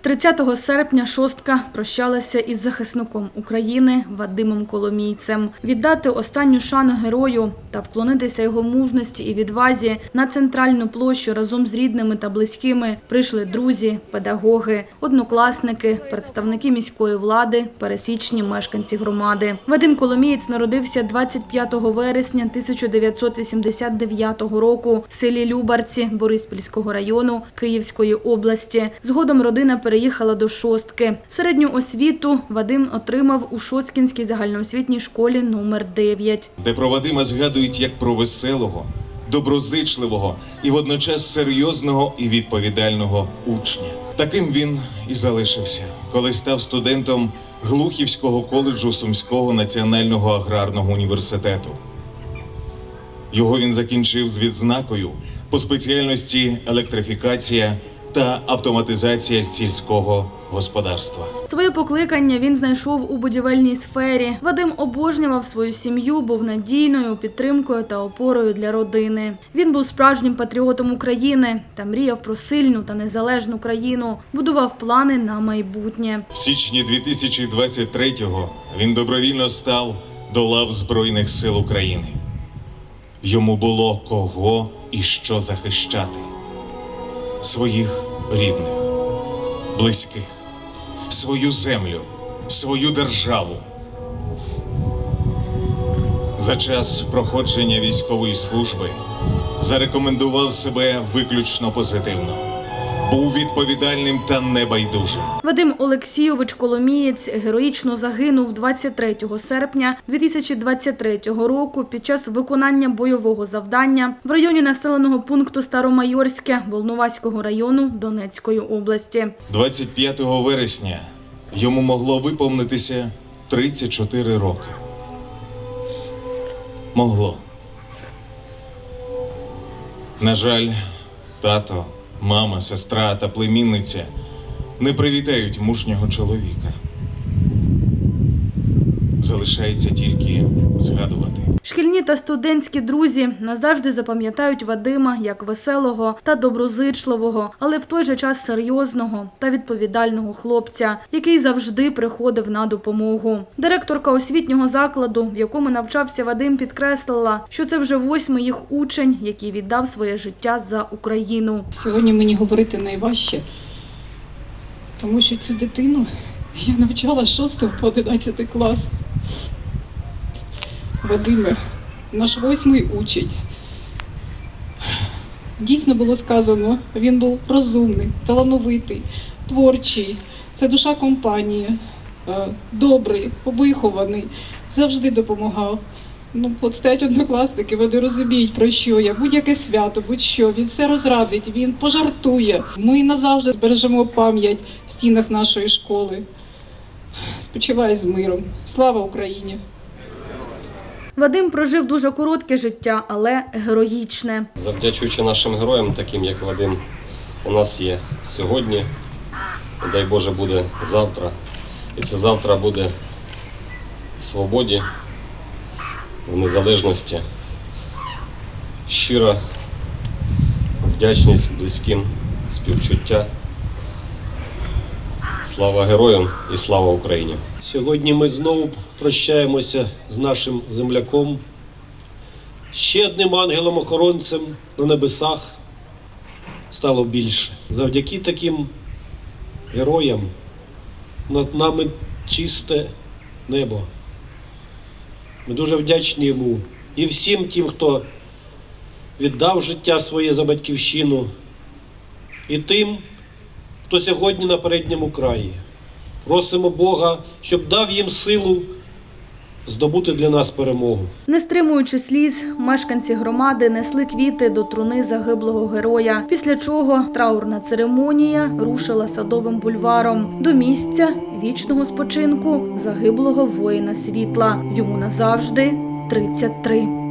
30 серпня шостка прощалася із захисником України Вадимом Коломійцем. Віддати останню шану герою та вклонитися його мужності і відвазі на центральну площу разом з рідними та близькими прийшли друзі, педагоги, однокласники, представники міської влади, пересічні мешканці громади. Вадим Коломієць народився 25 вересня 1989 року в селі Любарці Бориспільського району Київської області. Згодом родина переїхала до Шостки. Середню освіту Вадим отримав у Шосткінській загальноосвітній школі номер 9. де про Вадима згадують як про веселого, доброзичливого і водночас серйозного і відповідального учня. Таким він і залишився, коли став студентом Глухівського коледжу Сумського національного аграрного університету. Його він закінчив з відзнакою по спеціальності електрифікація та автоматизація сільського господарства. Своє покликання він знайшов у будівельній сфері. Вадим обожнював свою сім'ю, був надійною підтримкою та опорою для родини. Він був справжнім патріотом України та мріяв про сильну та незалежну країну, будував плани на майбутнє. В січні 2023-го він добровільно став до лав Збройних сил України. Йому було кого і що захищати: своїх рідних, близьких, свою землю, свою державу. За час проходження військової служби зарекомендував себе виключно позитивно, був відповідальним та небайдужим. Вадим Олексійович Коломієць героїчно загинув 23 серпня 2023 року під час виконання бойового завдання в районі населеного пункту Старомайорське Волноваського району Донецької області. 25 вересня йому могло виповнитися 34 роки. Могло. На жаль, тато, мама, сестра та племінниця не привітають мужнього чоловіка. Залишається тільки згадувати. Шкільні та студентські друзі назавжди запам'ятають Вадима як веселого та доброзичливого, але в той же час серйозного та відповідального хлопця, який завжди приходив на допомогу. Директорка освітнього закладу, в якому навчався Вадим, підкреслила, що це вже восьмий їх учень, який віддав своє життя за Україну. Сьогодні мені говорити найважче, тому що цю дитину я навчала з 6 по 11 клас. Вадиме, наш восьмий учень. Дійсно було сказано, він був розумний, талановитий, творчий. Це душа компанії, е, добрий, вихований, завжди допомагав. Ну, стоять однокласники, вони розуміють, про що я. Будь-яке свято, будь-що, він все розрадить, він пожартує. Ми назавжди збережемо пам'ять в стінах нашої школи. Спочивай з миром. Слава Україні! Вадим прожив дуже коротке життя, але героїчне. Завдячуючи нашим героям, таким як Вадим, у нас є сьогодні, дай Боже, буде завтра. І це завтра буде в свободі, в незалежності. Щира вдячність близьким, співчуття. Слава героям і слава Україні! Сьогодні ми знову прощаємося з нашим земляком, ще одним ангелом-охоронцем на небесах стало більше. Завдяки таким героям над нами чисте небо. Ми дуже вдячні йому і всім тим, хто віддав життя своє за батьківщину, і тим, хто сьогодні на передньому краї. Просимо Бога, щоб дав їм силу здобути для нас перемогу. Не стримуючи сліз, мешканці громади несли квіти до труни загиблого героя, після чого траурна церемонія рушила садовим бульваром до місця вічного спочинку загиблого воїна світла. Йому назавжди 33.